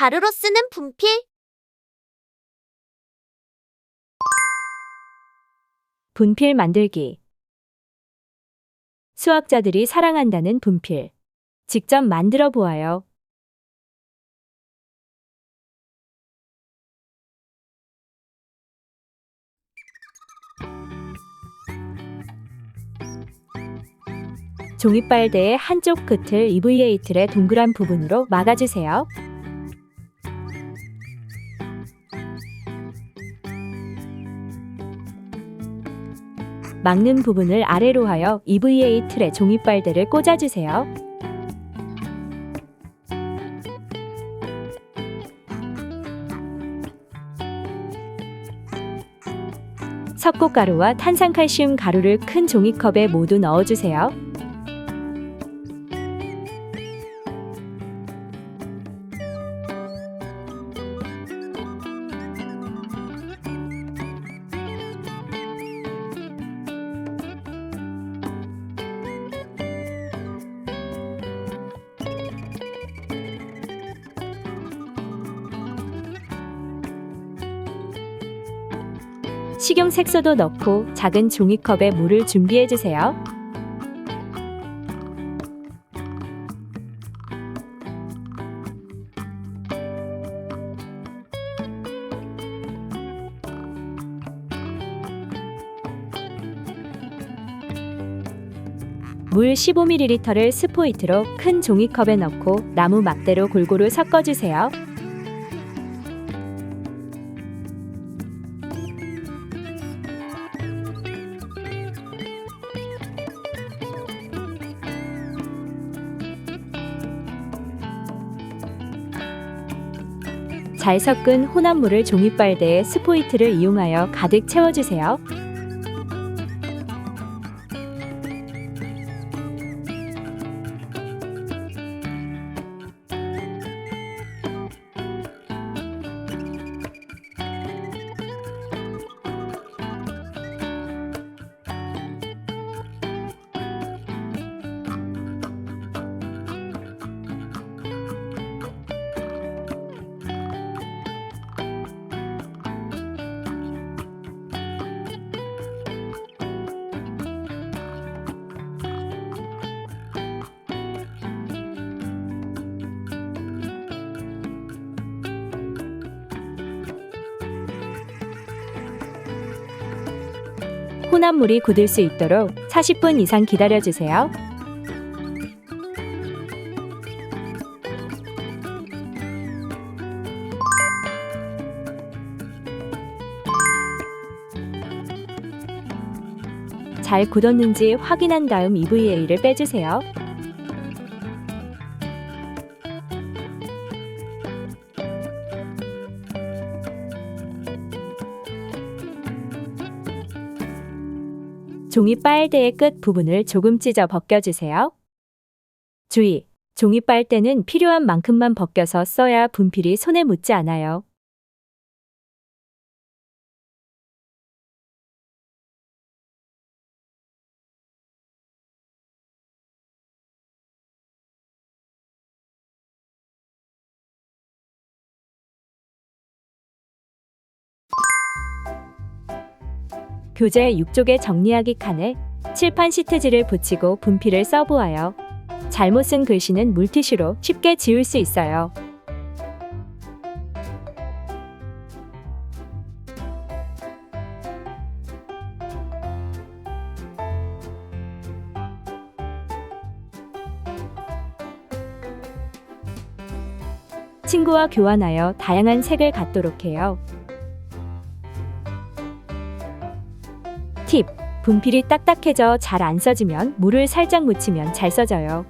가루로 쓰는 분필. 분필 만들기. 수학자들이 사랑한다는 분필. 직접 만들어 보아요. 종이빨대의 한쪽 끝을 EVA 틀의 동그란 부분으로 막아주세요. 막는 부분을 아래로 하여 EVA 틀에 종이빨대를 꽂아주세요. 석고가루와 탄산칼슘 가루를 큰 종이컵에 모두 넣어주세요. 식용 색소도 넣고 작은 종이컵에 물을 준비해 주세요. 물 15ml를 스포이트로 큰 종이컵에 넣고 나무 막대로 골고루 섞어주세요. 잘 섞은 혼합물을 종이빨대에 스포이트를 이용하여 가득 채워주세요. 혼합물이 굳을 수 있도록 40분 이상 기다려주세요. 잘 굳었는지 확인한 다음 EVA를 빼주세요. 종이 빨대의 끝 부분을 조금 찢어 벗겨주세요. 주의! 종이 빨대는 필요한 만큼만 벗겨서 써야 분필이 손에 묻지 않아요. 교재 6쪽의 정리하기 칸에 칠판 시트지를 붙이고 분필을 써보아요. 잘못 쓴 글씨는 물티슈로 쉽게 지울 수 있어요. 친구와 교환하여 다양한 색을 갖도록 해요. 팁! 분필이 딱딱해져 잘 안 써지면 물을 살짝 묻히면 잘 써져요.